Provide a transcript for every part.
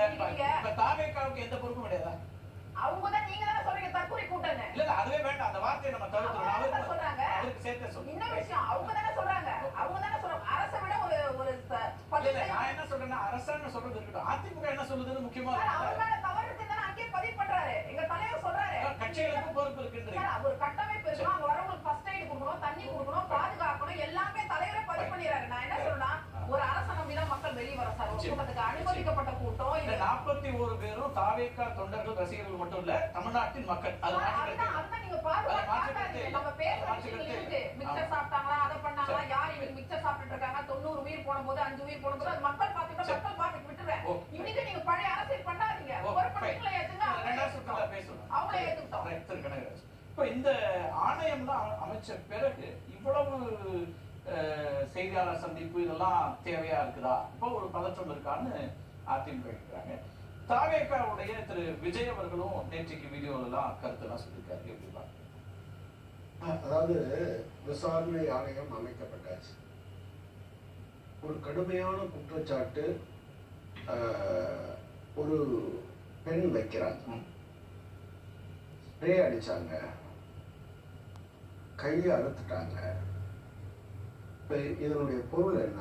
தாவேக்காவுக்கு எந்த பொறுப்பும் கிடையாதா? அவங்க தான் நீங்க தானே சொல்றீங்க தற்கொலை கூட்டம்னு. இல்ல அதுவே வேண்டாம். அந்த வார்த்தையை நம்ம என்ன அவருக்கு சொல்றாங்க? அவருக்கு சேர்த்தே சொல்லுங்க இன்னொரு விஷயம் அவங்க தானே சொல்றாங்க. அவங்க தானே சொல்றாங்க அரசை விட ஒரு ஒரு நான் என்ன சொல்றேன்னா அரசாங்கம் சொல்றது இருக்கட்டும். அதிமுக என்ன சொல்லுதுன்னு முக்கியமா அனுமதிக்கப்பட்ட கூட்டம் இந்த நாற்பத்தி ஒரு பேரும் தாவேக்கா தொண்டர்கள் ரசிகர்கள் மட்டும் இல்ல தமிழ்நாட்டின் மக்கள் அது நீங்க பாருங்க அது மாற்று பார்க்காதீங்க. கருத்து. மிக்சர் சாப்பிட்டாங்களா அதை பண்ணாங்களா யார் இவங்க மிக்சர் சாப்பிட்டுட்டு இருக்காங்க தொண்ணூறு உயிர் போடும்போது அஞ்சு உயிர் போடும்போது அது மக்கள் பார்த்துட்டு சரி. மக்கள் பார்த்துட்டு விட்டுறேன் இன்னைக்கு நீங்க பழைய அரசியல் பண்ணாதீங்க ஓ, ஒரு fine. ஏத்துங்க அவங்களே பேசணும் அவங்களே ஏத்துக்கிட்டோம் Right, திரு இந்த ஆணையம் தான் அமைச்ச பிறகு இவ்வளவு செய்தியாளர் சந்திப்பு இதெல்லாம் தேவையா இருக்குதா? இப்போ ஒரு பதற்றம் இருக்கான்னு அதிமுக இருக்கிறாங்க தாவேக்காவுடைய திரு. விஜய் அவர்களும் நேற்றைக்கு வீடியோல எல்லாம் கருத்தெல்லாம் சொல்லியிருக்காரு. எப்படிலாம் அதாவது விசாரணை ஆணையம் அமைக்கப்பட்டாச்சு. ஒரு கடுமையான குற்றச்சாட்டு ஒரு பெண் வைக்கிறாங்க. ஸ்ப்ரே அடிச்சாங்க. கையை அறுத்துட்டாங்க. இப்ப இதனுடைய பொருள் என்ன?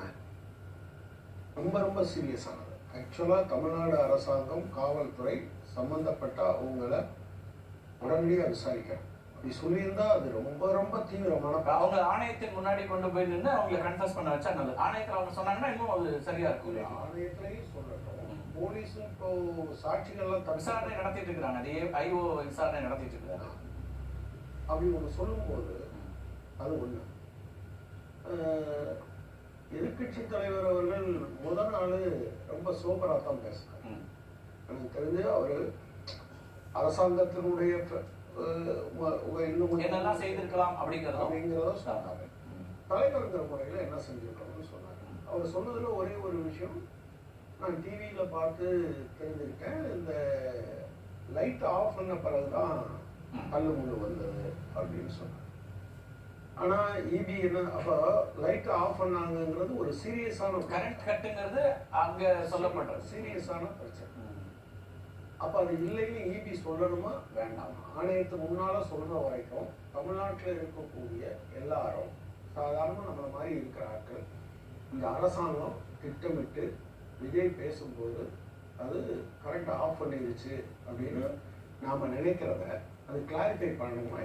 ரொம்ப ரொம்ப சீரியஸானது. ஆக்சுவலா தமிழ்நாடு அரசாங்கம் காவல்துறை சம்பந்தப்பட்ட அவங்கள உடனடியாக விசாரிக்கணும். அப்படி சொல்லியிருந்தா அது ரொம்ப ரொம்ப தீவிரமான அவங்க ஆணையத்தின் முன்னாடி கொண்டு போய் நின்று அவங்களை கன்ஃபர்ஸ் பண்ண வச்சா நல்லது. ஆணையத்தில் அவங்க சொன்னாங்கன்னா இன்னும் அது சரியா இருக்கும்? ஆணையத்திலையும் சொல்லட்டும். போலீஸும் இப்போ சாட்சிகள்லாம் விசாரணை நடத்திட்டு இருக்கிறாங்க. அது ஐஓ விசாரணை நடத்திட்டு இருக்கிறாங்க. அப்படி ஒன்று சொல்லும்போது அது ஒண்ணு. ஆஹ், எதிர்க்கட்சி தலைவர் அவர்கள் முத நாள் ரொம்ப சோபராக தான் பேசினார். எனக்கு தெரிஞ்சு அவர் அரசாங்கத்தினுடைய இன்னும் என்னெல்லாம் செய்திருக்கலாம் அப்படிங்கிறத சொன்னாங்க. ம். தலைவருங்கிற முறையில் என்ன செஞ்சிருக்கணும்னு சொன்னாங்க. அவர் சொன்னதுல ஒரே ஒரு விஷயம் நான் டிவியில் பார்த்து தெரிஞ்சுக்கிட்டேன் இந்த லைட் ஆஃப் பண்ண பிறகுதான் கல்லு முள்ளு வந்தது அப்படின்னு சொன்னாங்க. ஆனா இபி என்ன அப்போ லைட் ஆஃப் பண்ணாங்கங்கிறது ஒரு சீரியஸான கரண்ட் கட்டுங்கிறது அங்க சொல்லப்படுறது சீரியஸான பிரச்சனை. அப்ப அது இல்லைன்னு இபி சொல்லணுமா? வேண்டாமா. ஆணையத்து முன்னால சொல்ற வரைக்கும் தமிழ்நாட்டில் இருக்கக்கூடிய எல்லாரும் சாதாரண நம்மள மாதிரி இருக்கிற ஆட்கள் இந்த அரசாங்கம் திட்டமிட்டு விஜய் பேசும்போது அது கரெக்டாக ஆஃப் பண்ணிருச்சு அப்படின்னு நாம நினைக்கிறத அது கிளாரிஃபை பண்ணணுமா?